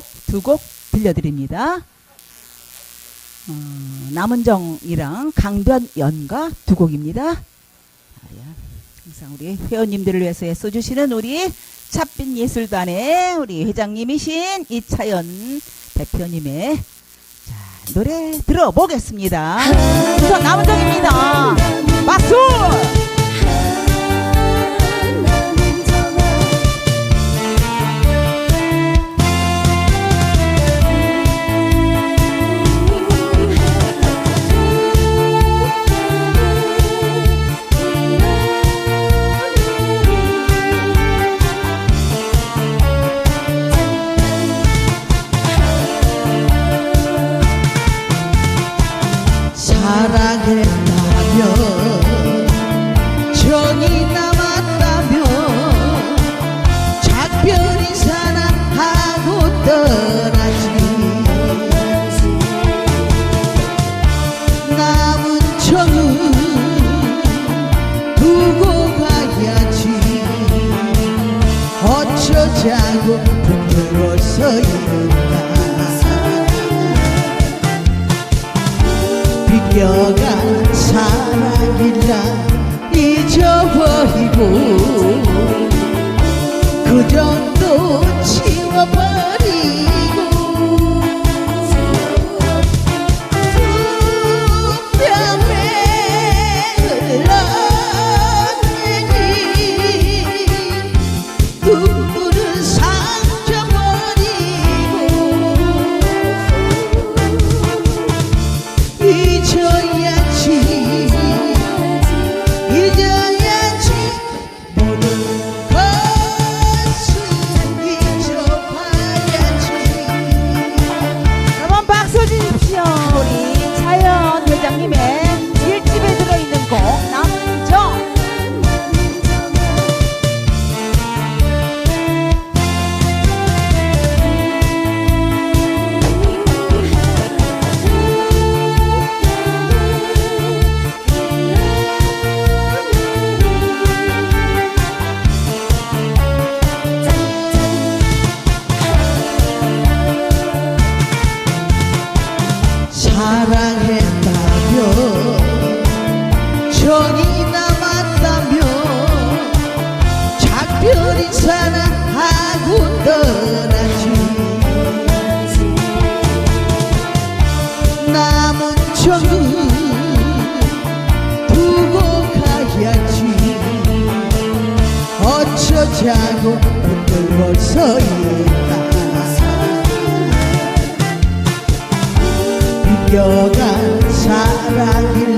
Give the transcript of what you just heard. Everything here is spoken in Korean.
곡, 두 곡 들려드립니다. 어, 남은정이랑 강변연가 두 곡입니다. 항상 우리 회원님들을 위해서 애써주시는 우리 찻빛 예술단의 우리 회장님이신 이차연 대표님의 자, 노래 들어보겠습니다. 우선 남은정입니다. 박수! 사랑했다면 정이 남았다면 작별이 사랑하고 떠나지. 남은 정은 두고 가야지. 어쩌자고 붙들어 서 잊어버리고 그 정도 지워버리 사랑했다면 정이 남았다면 작별이 사랑하고 떠나지. 남은 정은 두고 가야지. 어쩌자고 붙들고 서있 다 비껴간 사랑일